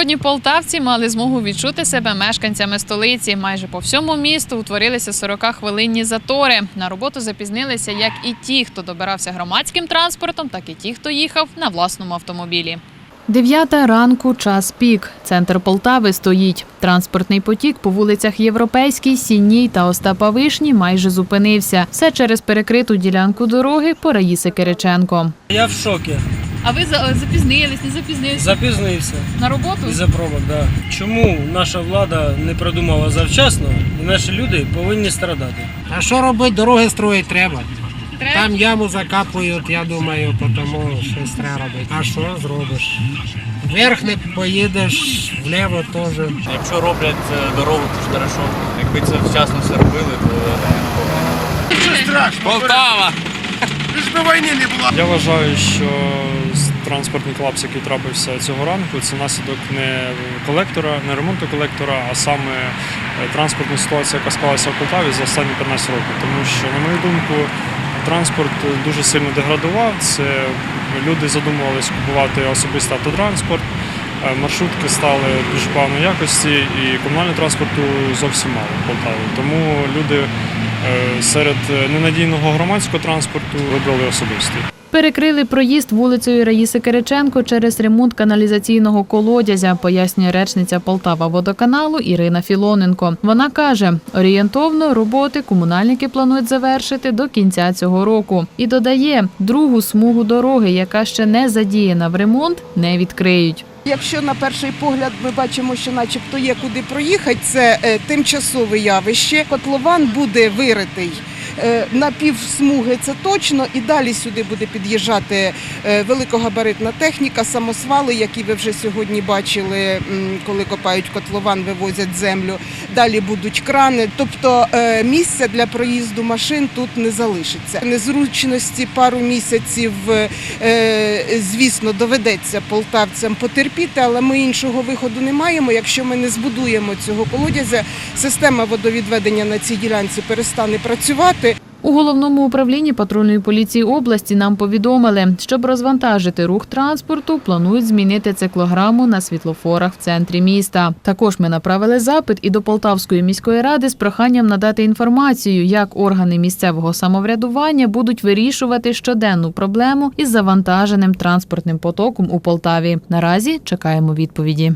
Сьогодні полтавці мали змогу відчути себе мешканцями столиці. Майже по всьому місту утворилися 40-хвилинні затори. На роботу запізнилися як і ті, хто добирався громадським транспортом, так і ті, хто їхав на власному автомобілі. Дев'ята ранку, час пік. Центр Полтави стоїть. Транспортний потік по вулицях Європейській, Сінній та Остапа Вишні майже зупинився. Все через перекриту ділянку дороги по Раїси Кириченко. Я в шокі. А ви запізнились, не запізнились Запізнився на роботу? із-за пробок. Да. Чому наша влада не продумала завчасно і наші люди повинні страдати? А що робити? Дороги строїти треба. Треба. Там яму закапують, я думаю, тому щось треба робити. А що зробиш? Вверх не поїдеш, вліво теж. Якщо роблять е, дорогу, то ж хорошо. Якби це вчасно все робили, то Полтава! Я вважаю, що транспортний колапс, який трапився цього ранку, це наслідок не колектора, не ремонту колектора, а саме е, транспортна ситуація, яка склалася в Полтаві за останні 15 років. Тому що, на мою думку, транспорт дуже сильно деградував. Це люди задумувались купувати особистий автотранспорт. е, Маршрутки стали дуже поганої якості, і комунального транспорту зовсім мало в Полтаві. Тому люди серед ненадійного громадського транспорту вибрали особистий. Перекрили проїзд вулицею Раїси Кириченко через ремонт каналізаційного колодязя, пояснює речниця Полтава водоканалу Ірина Філоненко. Вона каже, орієнтовно роботи комунальники планують завершити до кінця цього року. І додає, другу смугу дороги, яка ще не задіяна в ремонт, не відкриють. Якщо на перший погляд ми бачимо, що начебто є куди проїхати, це е, тимчасове явище. Котлован буде виритий. Е, На півсмуги це точно, і далі сюди буде під'їжджати е, великогабаритна техніка, самосвали, які ви вже сьогодні бачили, коли копають котлован, вивозять землю. Далі будуть крани. Тобто е, місця для проїзду машин тут не залишиться. Незручності пару місяців Звісно, доведеться полтавцям потерпіти, але ми іншого виходу не маємо. Якщо ми не збудуємо цього колодязя, система водовідведення на цій ділянці перестане працювати. У головному управлінні патрульної поліції області нам повідомили, щоб розвантажити рух транспорту, планують змінити циклограму на світлофорах в центрі міста. Також ми направили запит і до Полтавської міської ради з проханням надати інформацію, як органи місцевого самоврядування будуть вирішувати щоденну проблему із завантаженим транспортним потоком у Полтаві. Наразі чекаємо відповіді.